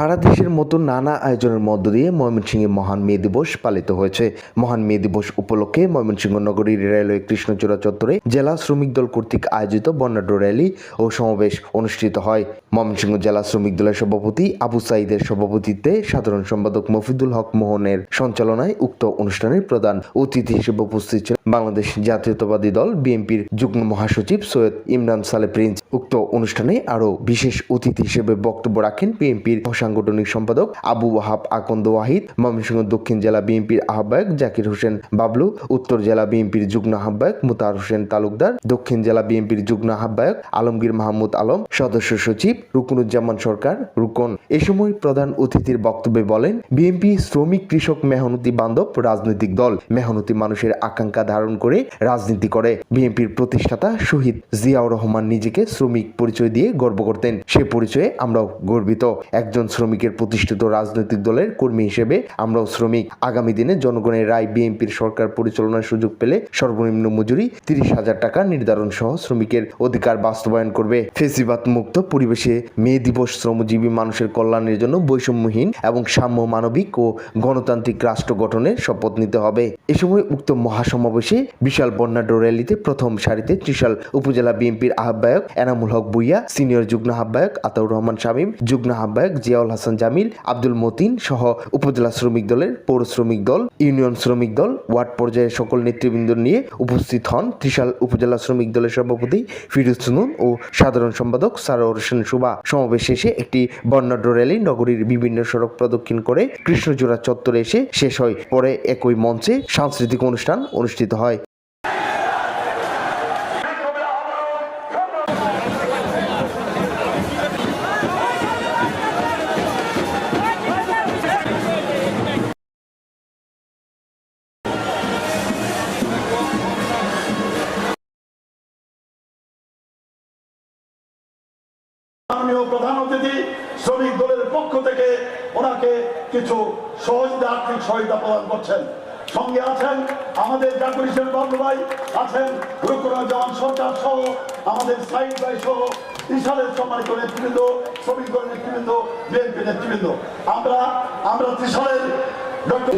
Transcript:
সারা দেশের মতো নানা আয়োজনের মধ্য দিয়ে ময়মনসিংহে মহান মে দিবস পালিত হয়েছে। মহান মে দিবস উপলক্ষে ময়মনসিংহ নগরীর রেলওয়ে কৃষ্ণচূড়া চত্বরে জেলা শ্রমিক দল কর্তৃক আয়োজিত বর্ণাঢ্য র্যালি ও সমাবেশ অনুষ্ঠিত হয়। ময়মনসিংহ জেলা শ্রমিক দলের সভাপতি আবু সাইদের সভাপতিত্বে সাধারণ সম্পাদক মফিদুল হক মোহনের সঞ্চালনায় উক্ত অনুষ্ঠানের প্রধান অতিথি হিসেবে উপস্থিত ছিলেন বাংলাদেশ জাতীয়তাবাদী দল বিএনপির যুগ্ম মহাসচিব সৈয়দ ইমরান সালে প্রিন্স। উক্ত অনুষ্ঠানে আরও বিশেষ অতিথি হিসেবে বক্তব্য রাখেন বিএনপির সাংগঠনিক সম্পাদক আবু ওয়াহাব আকন্দ ওয়াহিদ, ময়মনসিংহ দক্ষিণ জেলা বিএনপির আহ্বায়ক জাকির হোসেন বাবলু, উত্তর জেলা বিএনপির যুগ্ম আহ্বায়ক মুতার হোসেন তালুকদার, দক্ষিণ জেলা বিএনপির যুগ্ম আহ্বায়ক আলমগীর মাহমুদ আলম, সদস্য সচিব রুকনুজ্জামান সরকার, রুকন। এ সময় প্রধান অতিথির বক্তব্যে বলেন, বিএনপি শ্রমিক কৃষক মেহনতি বান্ধব রাজনৈতিক দল, মেহনতি মানুষের আকাঙ্ক্ষা ধারণ করে রাজনীতি করে। বিএনপির প্রতিষ্ঠাতা শহীদ জিয়াউর রহমান নিজেকে শ্রমিক পরিচয় দিয়ে গর্ব করতেন। সে পরিচয়ে আমরাও গর্বিত। একজন শ্রমিকের প্রতিষ্ঠিত রাজনৈতিক দলের কর্মী হিসেবে আমরাও শ্রমিক। আগামী দিনে জনগণের রায় বিএনপির সরকার পরিচালনার সুযোগ পেলে সর্বনিম্ন মজুরি তিরিশ হাজার টাকা নির্ধারণ সহ শ্রমিকের অধিকার বাস্তবায়ন করবে। ফেসিবাদ মুক্ত পরিবেশে মে দিবস শ্রমজীবী মানুষের কল্যাণের জন্য বৈষম্যহীন এবং সাম্য মানবিক ও গণতান্ত্রিক রাষ্ট্র গঠনের শপথ নিতে হবে। এ সময় উক্ত মহাসমাবেশে বিশাল বর্ণাঢ্য র্যালিতে প্রথম সারিতে ত্রিশাল উপজেলা বিএনপির আহ্বায়ক এনামুল হক বুইয়া সিনিয়র যুগ্ম আহ্বায়ক আতাউর রহমান শামীম, যুগ্ম আহ্বায়ক জিয়াউল হাসান জামিল, আব্দুল মতিন সহ উপজেলা শ্রমিক দলের পৌর শ্রমিক দল, ইউনিয়ন শ্রমিক দল, ওয়ার্ড পর্যায়ের সকল নেতৃবৃন্দ নিয়ে উপস্থিত হন ত্রিশাল উপজেলা শ্রমিক দলের সভাপতি ফিরোজ সুনুন ও সাধারণ সম্পাদক সারোর হোসেন সুবা। সমাবেশ শেষে একটি বর্ণাঢ্য র্যালি নগরীর বিভিন্ন সড়ক প্রদক্ষিণ করে কৃষ্ণচূড়া চত্বরে এসে শেষ হয়। পরে একই মঞ্চে সাংস্কৃতিক অনুষ্ঠান অনুষ্ঠিত হয়। মাননীয় প্রধান অতিথি, শ্রমিক দলের পক্ষ থেকে ওনাকে কিছু সহযোগিতা, আর্থিক সহায়তা প্রদান করছেন। সঙ্গে আছেন আমাদের জাতীয় হিসেবে ভাই, আছেন রুকুরুজ্জামান সরকার সহ আমাদের সাইড ভাই সহ ত্রিশালের সম্মানিত নেতৃবৃন্দ, শ্রমিক দলের নেতৃবৃন্দ, বিএনপি নেতৃবৃন্দ। আমরা আমরা ত্রিশালের ডক্টর